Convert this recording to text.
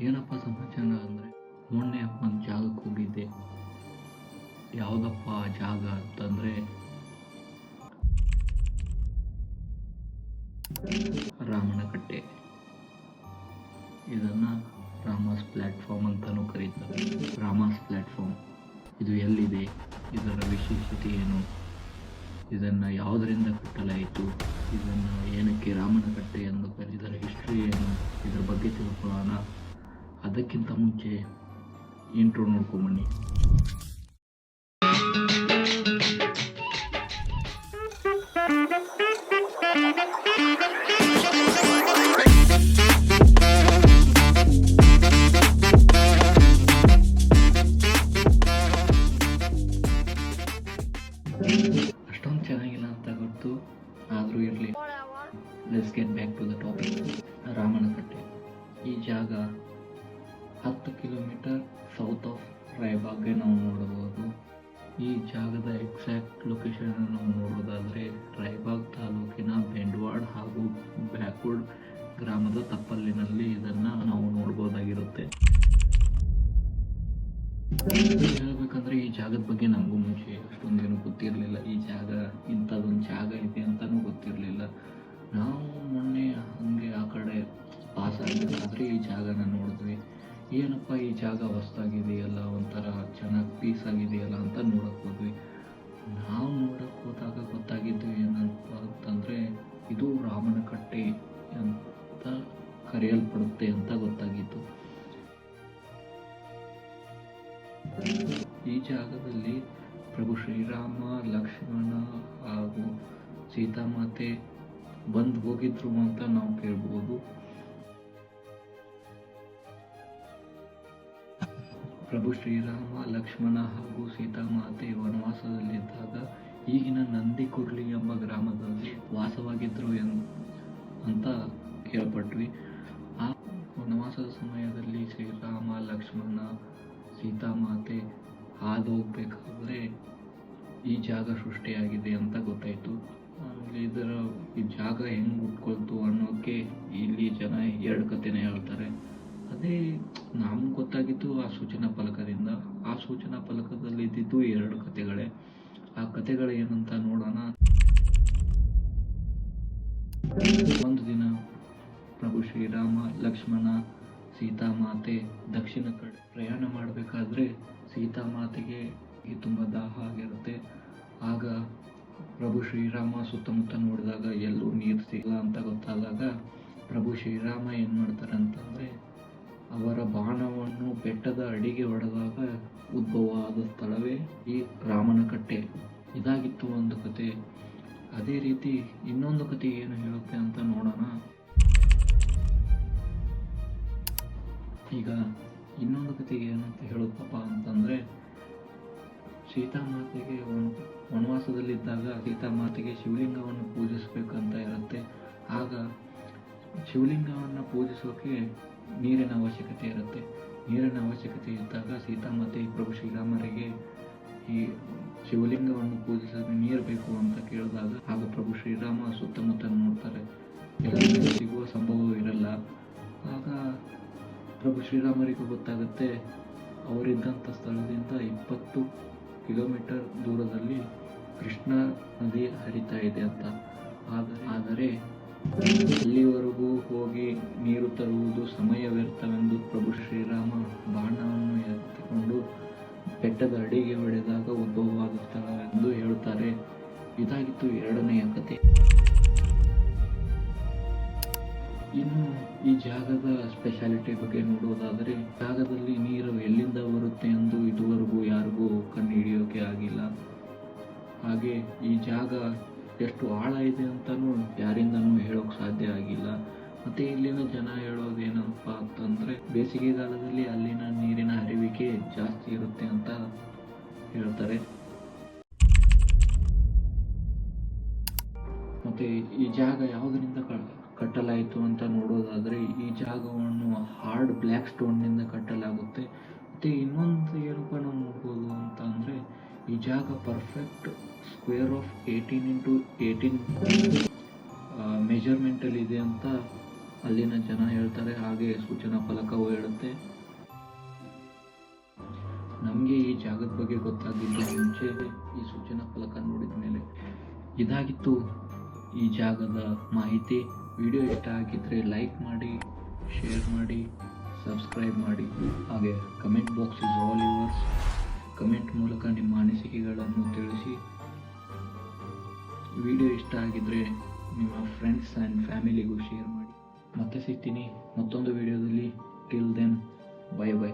ಏನಪ್ಪ ಸಮಾಚಾರ ಅಂದರೆ, ಮೊನ್ನೆ ಒಂದು ಜಾಗಕ್ಕೆ ಹೋಗಿದ್ದೆ. ಯಾವುದಪ್ಪ ಆ ಜಾಗ ಅಂತಂದರೆ ರಾಮನಕಟ್ಟೆ. ಇದನ್ನು ರಾಮಾಸ್ ಪ್ಲ್ಯಾಟ್ಫಾರ್ಮ್ ಅಂತಲೂ ಕರೀತಾರೆ. ರಾಮಾಸ್ ಪ್ಲ್ಯಾಟ್ಫಾರ್ಮ್ ಇದು ಎಲ್ಲಿದೆ? ಇದರ ವಿಶೇಷತೆ ಏನು? ಇದನ್ನು ಯಾವುದರಿಂದ ಕಟ್ಟಲಾಯಿತು? ಇದನ್ನು ಏನಕ್ಕೆ ರಾಮನಕಟ್ಟೆ ಎಂದು ಕರೆ ಇದರ ಹಿಸ್ಟ್ರಿ ಏನು? ಇದರ ಬಗ್ಗೆ ತಿಳ್ಕೊಳ್ಳೋಣ. ಅದಕ್ಕಿಂತ ಮುಂಚೆ ಇಂಟ್ರೋ ನೋಡ್ಕೊಂಬನ್ನಿ ರಾಯಬಾಗ್ಗೆ ನಾವು ನೋಡಬಹುದು. ಈ ಜಾಗದ ಎಕ್ಸಾಕ್ಟ್ ಲೊಕೇಶನ್ ನಾವು ನೋಡೋದಾದರೆ ರಾಯಬಾಗ್ ತಾಲೂಕಿನ ಬೆಂಡ್ವಾಡ್ ಹಾಗೂ ಬ್ಯಾಕ್ವುಡ್ ಗ್ರಾಮದ ತಪ್ಪಲಿನಲ್ಲಿ ಇದನ್ನು ನಾವು ನೋಡ್ಬೋದಾಗಿರುತ್ತೆ ಹೇಳಬೇಕಂದ್ರೆ ಈ ಜಾಗದ ಬಗ್ಗೆ ನಮಗೂ ಏನಪ್ಪ ಈ ಜಾಗ ಹೊಸ್ದಾಗಿದೆಯಲ್ಲ, ಒಂಥರ ಚೆನ್ನಾಗಿ ಪೀಸ್ ಆಗಿದೆಯಲ್ಲ ಅಂತ ನೋಡಕ್ಕೆ ಹೋದ್ವಿ. ನಾವು ನೋಡಕ್ಕೆ ಹೋದಾಗ ಗೊತ್ತಾಗಿದ್ದು ಏನಪ್ಪ ಅಂತಂದರೆ, ಇದು ರಾಮನಕಟ್ಟೆ ಅಂತ ಕರೆಯಲ್ಪಡುತ್ತೆ ಅಂತ ಗೊತ್ತಾಗಿತ್ತು. ಈ ಜಾಗದಲ್ಲಿ ಪ್ರಭು ಶ್ರೀರಾಮ, ಲಕ್ಷ್ಮಣ ಹಾಗೂ ಸೀತಾಮಾತೆ ಬಂದು ಹೋಗಿದ್ರು ಅಂತ ನಾವು ಕೇಳ್ಬೋದು. ಪ್ರಭು ಶ್ರೀರಾಮ, ಲಕ್ಷ್ಮಣ ಹಾಗೂ ಸೀತಾಮಾತೆ ವನವಾಸದಲ್ಲಿದ್ದಾಗ ಈಗಿನ ನಂದಿಕುರ್ಲಿ ಎಂಬ ಗ್ರಾಮದಲ್ಲಿ ವಾಸವಾಗಿದ್ದರು ಎನ್, ಅಂತ ಕೇಳ್ಪಟ್ವಿ. ಆ ವನವಾಸದ ಸಮಯದಲ್ಲಿ ಶ್ರೀರಾಮ, ಲಕ್ಷ್ಮಣ, ಸೀತಾಮಾತೆ ಹಾದು ಹೋಗ್ಬೇಕಾದ್ರೆ ಈ ಜಾಗ ಸೃಷ್ಟಿಯಾಗಿದೆ ಅಂತ ಗೊತ್ತಾಯಿತು. ಆಮೇಲೆ ಇದರ, ಈ ಜಾಗ ಹೆಂಗೆ ಹುಟ್ಕೊಳ್ತು ಅನ್ನೋಕ್ಕೆ ಇಲ್ಲಿ ಜನ ಎರಡು ಕಥೆನೇ ಹೇಳ್ತಾರೆ. ಅದೇ ನಮ್ಗೆ ಗೊತ್ತಾಗಿದ್ದು ಆ ಸೂಚನಾ ಫಲಕದಿಂದ, ಆ ಸೂಚನಾ ಫಲಕದಲ್ಲಿ ಇದ್ದಿದ್ದು ಎರಡು ಕತೆಗಳೇ ಆ ಕತೆಗಳು ಏನಂತ ನೋಡೋಣ. ಒಂದು ದಿನ ಪ್ರಭು ಶ್ರೀರಾಮ, ಲಕ್ಷ್ಮಣ, ಸೀತಾಮಾತೆ ದಕ್ಷಿಣ ಕಡೆ ಪ್ರಯಾಣ ಮಾಡಬೇಕಾದ್ರೆ ಸೀತಾಮಾತೆಗೆ ತುಂಬ ದಾಹ ಆಗಿರುತ್ತೆ. ಆಗ ಪ್ರಭು ಶ್ರೀರಾಮ ಸುತ್ತಮುತ್ತ ನೋಡಿದಾಗ ಎಲ್ಲೂ ನೀರು ಸಿಗಲ್ಲ ಅಂತ ಗೊತ್ತಾದಾಗ ಪ್ರಭು ಶ್ರೀರಾಮ ಏನು ಮಾಡ್ತಾರೆ? ಬೆಟ್ಟದ ಅಡಿಗೆ ಹೊಡೆದಾಗ ಉದ್ಭವ ಆದ ಸ್ಥಳವೇ ಈ ರಾಮನ ಕಟ್ಟೆ. ಇದಾಗಿತ್ತು ಒಂದು ಕತೆ. ಅದೇ ರೀತಿ ಇನ್ನೊಂದು ಕತೆ ಏನು ಹೇಳುತ್ತೆ ಅಂತ ನೋಡೋಣ. ಈಗ ಇನ್ನೊಂದು ಕತೆಗೆ ಏನಂತ ಹೇಳುತ್ತಪ್ಪ ಅಂತಂದರೆ, ಸೀತಾಮಾತೆಗೆ ಮಾತೆಗೆ ವನವಾಸದಲ್ಲಿದ್ದಾಗ ಸೀತಾಮಾತೆಗೆ ಶಿವಲಿಂಗವನ್ನು ಪೂಜಿಸಬೇಕಂತ ಇರುತ್ತೆ. ಆಗ ಶಿವಲಿಂಗವನ್ನು ಪೂಜಿಸೋಕೆ ನೀರಿನ ಅವಶ್ಯಕತೆ ಇರುತ್ತೆ. ನೀರಿನ ಅವಶ್ಯಕತೆ ಇದ್ದಾಗ ಸೀತಾಮಾತೆ, ಪ್ರಭು ಶ್ರೀರಾಮರಿಗೆ ಈ ಶಿವಲಿಂಗವನ್ನು ಪೂಜಿಸಲು ನೀರು ಬೇಕು ಅಂತ ಕೇಳಿದಾಗ, ಆಗ ಪ್ರಭು ಶ್ರೀರಾಮ ಸುತ್ತಮುತ್ತ ನೋಡ್ತಾರೆ, ಎಲ್ಲರಿಗೂ ಸಿಗುವ ಸಂಭವ ಇರಲ್ಲ. ಆಗ ಪ್ರಭು ಶ್ರೀರಾಮರಿಗೂ ಗೊತ್ತಾಗುತ್ತೆ, ಅವರಿದ್ದಂಥ ಸ್ಥಳದಿಂದ ಇಪ್ಪತ್ತು ಕಿಲೋಮೀಟರ್ ದೂರದಲ್ಲಿ ಕೃಷ್ಣ ನದಿ ಹರಿತಾ ಇದೆ ಅಂತ. ಆದರೆ ಅಲ್ಲಿವರೆಗೂ ಹೋಗಿ ನೀರು ತರುವುದು ಸಮಯ ವ್ಯರ್ಥವೆಂದು ಪ್ರಭು ಶ್ರೀರಾಮ ಬಾಣವನ್ನು ಎತ್ತಿಕೊಂಡು ಬೆಟ್ಟದ ಅಡಿಗೆ ಹೊಡೆದಾಗ ಉದ್ಭವವಾದ ಸ್ಥಳವೆಂದು ಹೇಳುತ್ತಾರೆ. ಇದಾಗಿತ್ತು ಎರಡನೆಯ ಕತೆ. ಇನ್ನು ಈ ಜಾಗದ ಸ್ಪೆಷಾಲಿಟಿ ಬಗ್ಗೆ ನೋಡುವುದಾದರೆ, ಜಾಗದಲ್ಲಿ ನೀರು ಎಲ್ಲಿಂದ ಬರುತ್ತೆ ಎಂದು ಇದುವರೆಗೂ ಯಾರಿಗೂ ಕಣ್ಣು ಹಿಡಿಯೋಕೆ ಆಗಿಲ್ಲ. ಹಾಗೆ ಈ ಜಾಗ ಎಷ್ಟು ಆಳ ಇದೆ ಅಂತಲೂ ಮತ್ತು ಇಲ್ಲಿನ ಜನ ಹೇಳೋದೇನಪ್ಪ ಅಂತಂದರೆ, ಬೇಸಿಗೆಗಾಲದಲ್ಲಿ ಅಲ್ಲಿನ ನೀರಿನ ಹರಿವಿಕೆ ಜಾಸ್ತಿ ಇರುತ್ತೆ ಅಂತ ಹೇಳ್ತಾರೆ. ಮತ್ತು ಈ ಜಾಗ ಯಾವುದರಿಂದ ಕಟ್ಟಲಾಯಿತು ಅಂತ ನೋಡೋದಾದರೆ, ಈ ಜಾಗವನ್ನು ಹಾರ್ಡ್ ಬ್ಲ್ಯಾಕ್ ಸ್ಟೋನ್ನಿಂದ ಕಟ್ಟಲಾಗುತ್ತೆ. ಮತ್ತು ಇನ್ನೊಂದು ಏನಪ್ಪ ನಾವು ನೋಡ್ಬೋದು ಅಂತ ಅಂದರೆ, ಈ ಜಾಗ perfect square of eighteen into eighteen ಮೆಜರ್ಮೆಂಟಲ್ಲಿ ಇದೆ ಅಂತ ಅಲ್ಲಿನ ಜನ ಹೇಳ್ತಾರೆ, ಹಾಗೆ ಸೂಚನಾ ಫಲಕವೂ ಹೇಳುತ್ತೆ. ನಮಗೆ ಈ ಜಾಗದ ಬಗ್ಗೆ ಗೊತ್ತಾಗಿದ್ದು ಮುಂಚೆ ಈ ಸೂಚನಾ ಫಲಕ ನೋಡಿದ ಮೇಲೆ. ಇದಾಗಿತ್ತು ಈ ಜಾಗದ ಮಾಹಿತಿ. ವಿಡಿಯೋ ಇಷ್ಟ ಆಗಿದ್ದರೆ ಲೈಕ್ ಮಾಡಿ, ಶೇರ್ ಮಾಡಿ, ಸಬ್ಸ್ಕ್ರೈಬ್ ಮಾಡಿ. ಹಾಗೆ comment box is all yours. Comment ಮೂಲಕ ನಿಮ್ಮ ಅನಿಸಿಕೆಗಳನ್ನು ತಿಳಿಸಿ. ವಿಡಿಯೋ ಇಷ್ಟ ಆಗಿದ್ದರೆ ನಿಮ್ಮ ಫ್ರೆಂಡ್ಸ್ ಆ್ಯಂಡ್ ಫ್ಯಾಮಿಲಿಗೂ ಶೇರ್ ಮಾಡಿ. ಮತ್ತೆ ಸಿಗ್ತೀನಿ ಮತ್ತೊಂದು ವಿಡಿಯೋದಲ್ಲಿ ಟಿಲ್ ದೆನ್ ಬೈ ಬೈ